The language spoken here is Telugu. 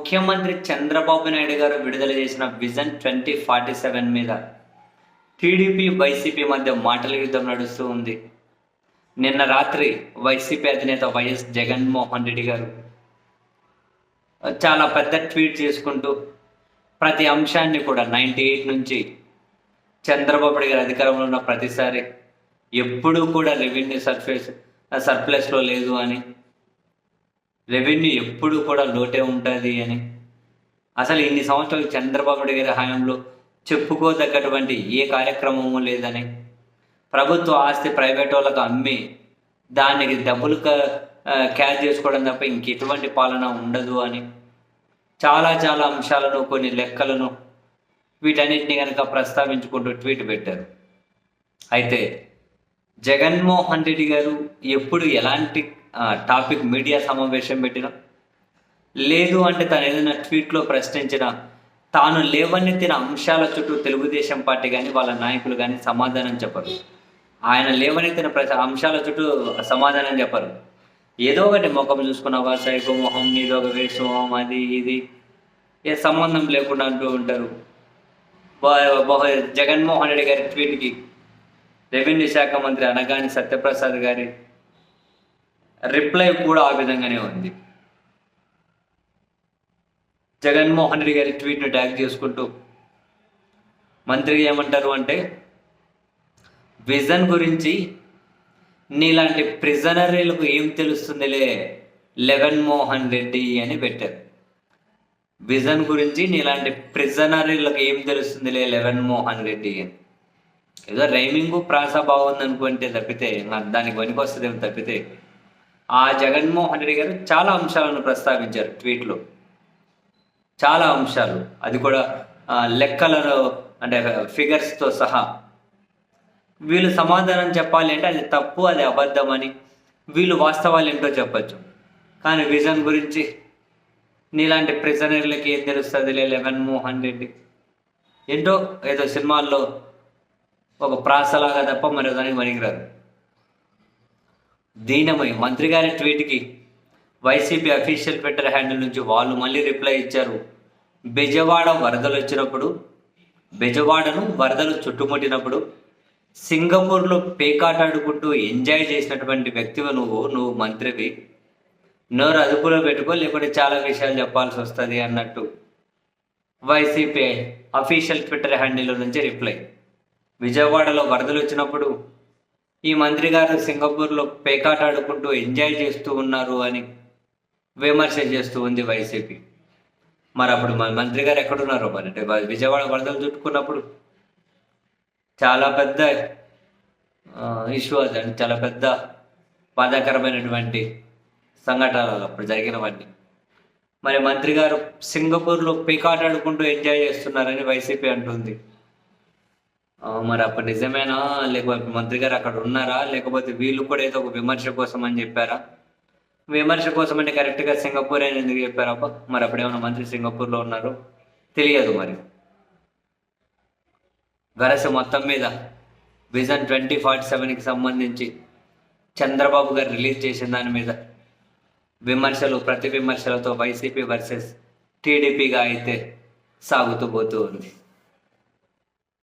ముఖ్యమంత్రి చంద్రబాబు నాయుడు గారు విడుదల చేసిన విజన్ ట్వంటీ ఫార్టీ సెవెన్ మీద T D P Y C P మధ్య మాటల యుద్ధం నడుస్తూ ఉంది. నిన్న రాత్రి వైసీపీ అధినేత వైఎస్ జగన్మోహన్ రెడ్డి గారు చాలా పెద్ద ట్వీట్ చేసుకుంటూ ప్రతి అంశాన్ని కూడా నైంటీ ఎయిట్ నుంచి చంద్రబాబు నాయుడు అధికారంలో ఉన్న ప్రతిసారి ఎప్పుడూ కూడా రెవెన్యూ సర్ఫేస్ సర్ప్లస్లో లేదు అని రెవెన్యూ ఎప్పుడు కూడా లోటే ఉంటుంది అని. అసలు ఇన్ని సంవత్సరాలు చంద్రబాబు నాయుడు గారి హయాంలో చెప్పుకోదగ్గటువంటి ఏ కార్యక్రమము లేదని. ప్రభుత్వ ఆస్తి ప్రైవేట్ వాళ్ళకు అమ్మి దానికి డబ్బులు క్యాష్ చేసుకోవడం తప్ప ఇంకెటువంటి పాలన ఉండదు అని. చాలా చాలా అంశాలను కొన్ని లెక్కలను వీటన్నిటిని కనుక ప్రస్తావించుకుంటూ ట్వీట్ పెట్టారు. అయితే జగన్మోహన్ రెడ్డి గారు ఎప్పుడు ఎలాంటి టాపిక్ మీడియా సమావేశం పెట్టిన. లేదు అంటే తను ఏదైనా ట్వీట్లో ప్రశ్నించిన తాను లేవనెత్తిన అంశాల చుట్టూ తెలుగుదేశం పార్టీ కానీ వాళ్ళ నాయకులు కానీ సమాధానం చెప్పరు. ఆయన లేవనెత్తిన ప్రతి అంశాల చుట్టూ సమాధానం చెప్పరు. ఏదో ఒకటి ముఖం చూసుకున్నావా సైకో మొహం నీదో ఒక వేసు అది ఇది. ఏ సంబంధం లేకుండా అంటూ ఉంటారు. జగన్మోహన్ రెడ్డి గారి ట్వీట్కి రెవెన్యూ శాఖ మంత్రి అనగాని సత్యప్రసాద్ గారి రిప్లై కూడా ఆ విధంగానే ఉంది. జగన్మోహన్ రెడ్డి గారి ట్వీట్ను ట్యాగ్ చేసుకుంటూ మంత్రి ఏమంటారు అంటే విజన్ గురించి నీలాంటి ప్రిజనరీలకు ఏం తెలుస్తుందిలే లెవెన్ మోహన్ రెడ్డి అని పెట్టారు. విజన్ గురించి నీలాంటి ప్రిజనరీలకు ఏం తెలుస్తుందిలే లెవెన్ మోహన్ రెడ్డి అని. ఏదో రైమింగ్ ప్రాస బాగుంది అనుకుంటే తప్పితే నాకు దానికి పనికి వస్తుందేమో తప్పితే ఆ జగన్మోహన్ రెడ్డి గారు చాలా అంశాలను ప్రస్తావించారు ట్వీట్లో. చాలా అంశాలు. అది కూడా లెక్కలలో అంటే ఫిగర్స్తో సహా. వీళ్ళు సమాధానం చెప్పాలి అంటే అది తప్పు అది అబద్ధమని వీళ్ళు వాస్తవాలు ఏంటో చెప్పచ్చు. కానీ విజన్ గురించి నీలాంటి ప్రిజనర్లకి ఏం తెలుస్తుంది లెవెన్ మోహన్ రెడ్డి. ఏంటో ఏదో సినిమాల్లో ఒక ప్రాసలాగా తప్ప మరో దానికి పనికిరాదు దీనమై మంత్రి గారి ట్వీట్కి Y C P official Twitter handle నుంచి వాళ్ళు మళ్ళీ రిప్లై ఇచ్చారు. బెజవాడ వరదలు వచ్చినప్పుడు బెజవాడను వరదలు చుట్టుముట్టినప్పుడు సింగపూర్లో పేకాటాడుకుంటూ ఎంజాయ్ చేసినటువంటి వ్యక్తివి నువ్వు? నువ్వు మంత్రివి. నోరు అదుపులో పెట్టుకో లేకుంటే చాలా విషయాలు చెప్పాల్సి వస్తుంది అన్నట్టు Y C P official Twitter handle నుంచి రిప్లై. విజయవాడలో వరదలు వచ్చినప్పుడు ఈ మంత్రి గారు సింగపూర్లో పేకాట ఆడుకుంటూ ఎంజాయ్ చేస్తూ ఉన్నారు అని విమర్శ చేస్తూ ఉంది వైసీపీ. మరి అప్పుడు మన మంత్రి గారు ఎక్కడున్నారు మరి? అంటే విజయవాడ వరదలు చుట్టుకున్నప్పుడు చాలా పెద్ద ఇష్యూ అదండి చాలా పెద్ద బాధాకరమైనటువంటి సంఘటనలు అప్పుడు జరిగినవన్నీ. మరి మంత్రి గారు సింగపూర్లో పీకాట్ ఆడుకుంటూ ఎంజాయ్ చేస్తున్నారని వైసీపీ అంటుంది. మరి అప్పుడు నిజమేనా? లేకపోతే మంత్రి గారు అక్కడ ఉన్నారా? లేకపోతే వీళ్ళు కూడా ఏదో ఒక విమర్శ కోసం అని చెప్పారా? విమర్శ కోసం అంటే కరెక్ట్గా సింగపూర్ అని ఎందుకు చెప్పారా అబ్బా? మరి అప్పుడు ఏమైనా మంత్రి సింగపూర్లో ఉన్నారు? తెలియదు మరి. వరస మొత్తం మీద విజన్ ట్వంటీ ఫార్టీ సెవెన్కి సంబంధించి చంద్రబాబు గారు రిలీజ్ చేసిన దాని మీద విమర్శలు ప్రతి విమర్శలతో వైసీపీ వర్సెస్ టీడీపీగా అయితే సాగుతూ పోతూ ఉంది.